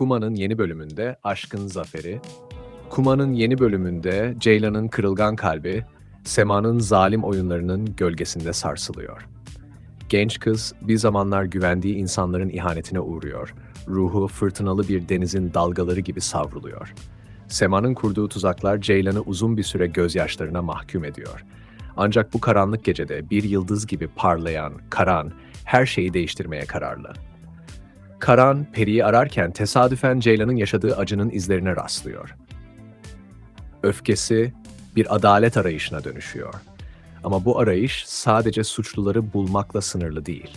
Kuma'nın yeni bölümünde Aşkın Zaferi, Kuma'nın yeni bölümünde Ceylan'ın kırılgan kalbi, Sema'nın zalim oyunlarının gölgesinde sarsılıyor. Genç kız bir zamanlar güvendiği insanların ihanetine uğruyor. Ruhu fırtınalı bir denizin dalgaları gibi savruluyor. Sema'nın kurduğu tuzaklar Ceylan'ı uzun bir süre gözyaşlarına mahkum ediyor. Ancak bu karanlık gecede bir yıldız gibi parlayan Karan her şeyi değiştirmeye kararlı. Karan, Peri'yi ararken tesadüfen Ceylan'ın yaşadığı acının izlerine rastlıyor. Öfkesi bir adalet arayışına dönüşüyor. Ama bu arayış sadece suçluları bulmakla sınırlı değil.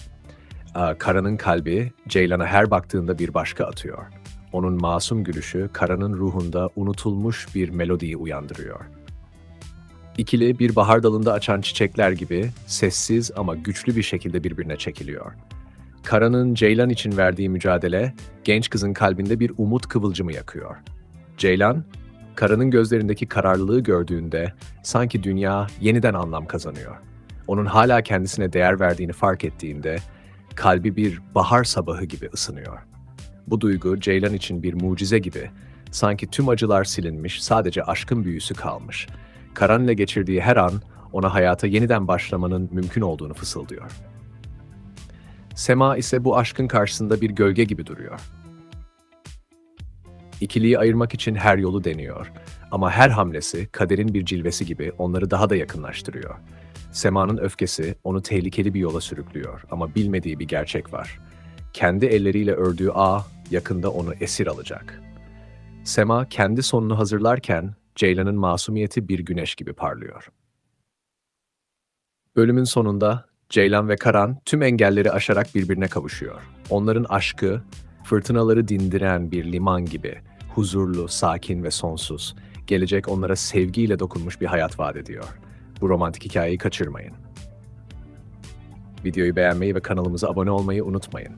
Aa, Karan'ın kalbi Ceylan'a her baktığında bir başka atıyor. Onun masum gülüşü Karan'ın ruhunda unutulmuş bir melodiyi uyandırıyor. İkili bir bahar dalında açan çiçekler gibi sessiz ama güçlü bir şekilde birbirine çekiliyor. Karan'ın Ceylan için verdiği mücadele genç kızın kalbinde bir umut kıvılcımı yakıyor. Ceylan, Karan'ın gözlerindeki kararlılığı gördüğünde sanki dünya yeniden anlam kazanıyor. Onun hala kendisine değer verdiğini fark ettiğinde kalbi bir bahar sabahı gibi ısınıyor. Bu duygu Ceylan için bir mucize gibi. Sanki tüm acılar silinmiş, sadece aşkın büyüsü kalmış. Karan ile geçirdiği her an ona hayata yeniden başlamanın mümkün olduğunu fısıldıyor. Sema ise bu aşkın karşısında bir gölge gibi duruyor. İkiliyi ayırmak için her yolu deniyor. Ama her hamlesi kaderin bir cilvesi gibi onları daha da yakınlaştırıyor. Sema'nın öfkesi onu tehlikeli bir yola sürüklüyor ama bilmediği bir gerçek var. Kendi elleriyle ördüğü ağ yakında onu esir alacak. Sema kendi sonunu hazırlarken Ceylan'ın masumiyeti bir güneş gibi parlıyor. Bölümün sonunda Ceylan ve Karan tüm engelleri aşarak birbirine kavuşuyor. Onların aşkı, fırtınaları dindiren bir liman gibi, huzurlu, sakin ve sonsuz. Gelecek onlara sevgiyle dokunmuş bir hayat vaat ediyor. Bu romantik hikayeyi kaçırmayın. Videoyu beğenmeyi ve kanalımıza abone olmayı unutmayın.